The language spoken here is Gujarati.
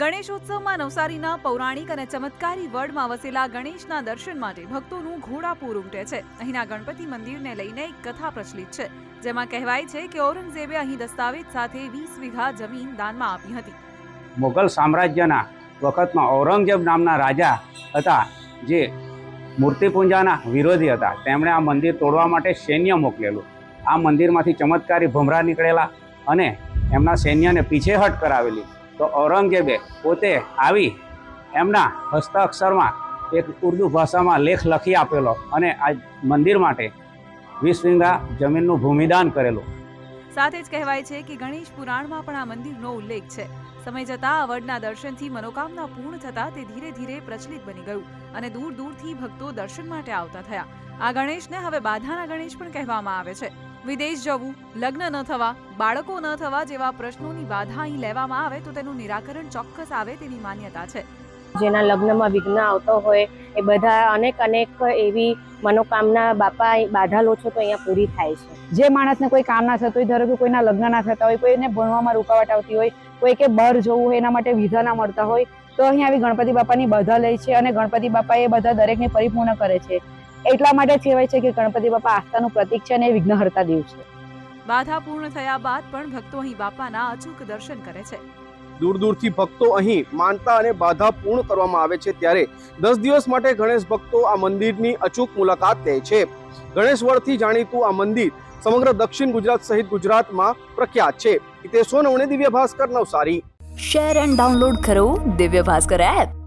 ગણેશોત્સવમાં નવસારીના પૌરાણિક અને ચમત્કારી વડમાં વસેલા ગણેશના દર્શન માટે ભક્તોનું ઘોડાપૂર ઉમટે છે. અહીંના ગણપતિ મંદિરને લઈને એક કથા પ્રચલિત છે, જેમાં કહેવાય છે કે ઔરંગઝેબે અહીં દસ્તાવેજ સાથે વીસ વીઘા જમીન દાનમાં આપી હતી. મુઘલ સામ્રાજ્યના વખતમાં ઔરંગઝેબ નામના રાજા હતા, જે મૂર્તિપૂજાના વિરોધી હતા. તેમણે આ મંદિર તોડવા માટે સૈન્ય મોકલેલું. આ મંદિરમાંથી ચમત્કારી ભમરા નીકળેલા અને એમના સૈન્યને પીછેહટ કરાવેલી. તો ઔરંગઝેબે પોતે આવી એમના હસ્તાક્ષરમાં એક ઉર્દુ ભાષામાં લેખ લખી આપેલો અને આ મંદિર માટે વીસ જમીનનું ભૂમિદાન કરેલું. સાથે જ કહેવાય છે કે ગણેશ પુરાણમાં પણ આ મંદિરનો ઉલ્લેખ છે. સમય જતાં અવડના દર્શનથી મનોકામના પૂર્ણ થતાં તે ધીરે ધીરે પ્રચલિત બની ગયું અને દૂર દૂરથી ભક્તો દર્શન માટે આવતા થયા. આ ગણેશને હવે બાધાના ગણેશ પણ કહેવામાં આવે છે. વિદેશ જવું લગ્ન ન થવા બાળકો ન થવા જેવા પ્રશ્નોની બાધા અહીં લેવામાં આવે તો તેનું નિરાકરણ ચોક્કસ આવે તેવી માન્યતા છે. જેના લગ્નમાં વિઘ્ન આવતો હોય એ બધા અનેક અનેક એવી મનોકામના બાપા બાધા લો છો તો અહીંયા પૂરી થાય છે. જે માણસને કોઈ કામ ના થતું હોય ધારો કે કોઈના લગ્ન ના થતા હોય કોઈને ભણવામાં રૂકાવટ આવતી હોય કોઈ કે બહાર જવું હોય એના માટે વિઝા ના મળતા હોય તો અહીંયા આવી ગણપતિ બાપાની બધા લે છે અને ગણપતિ બાપા એ બધા દરેકને પરિપૂર્ણ કરે છે. એટલા માટે જ કહેવાય છે કે ગણપતિ બાપા આસ્થાનું પ્રતીક છે અને એ વિઘ્નહર્તા દેવ છે. બાધા પૂર્ણ થયા બાદ પણ ભક્તો અહીં બાપાના અચૂક દર્શન કરે છે. દૂર દૂરથી ભક્તો અહીં માનતા અને બાધા પૂર્ણ કરવામાં આવે છે ત્યારે દસ દિવસ માટે ગણેશ ભક્તો આ મંદિરની અચૂક મુલાકાત લે છે. ગણેશ જાણીતું આ મંદિર સમગ્ર દક્ષિણ ગુજરાત સહિત ગુજરાતમાં પ્રખ્યાત છે. તે Sonawane Divya Bhaskar Navsari. Share and download કરો દિવ્ય ભાસ્કર એપ.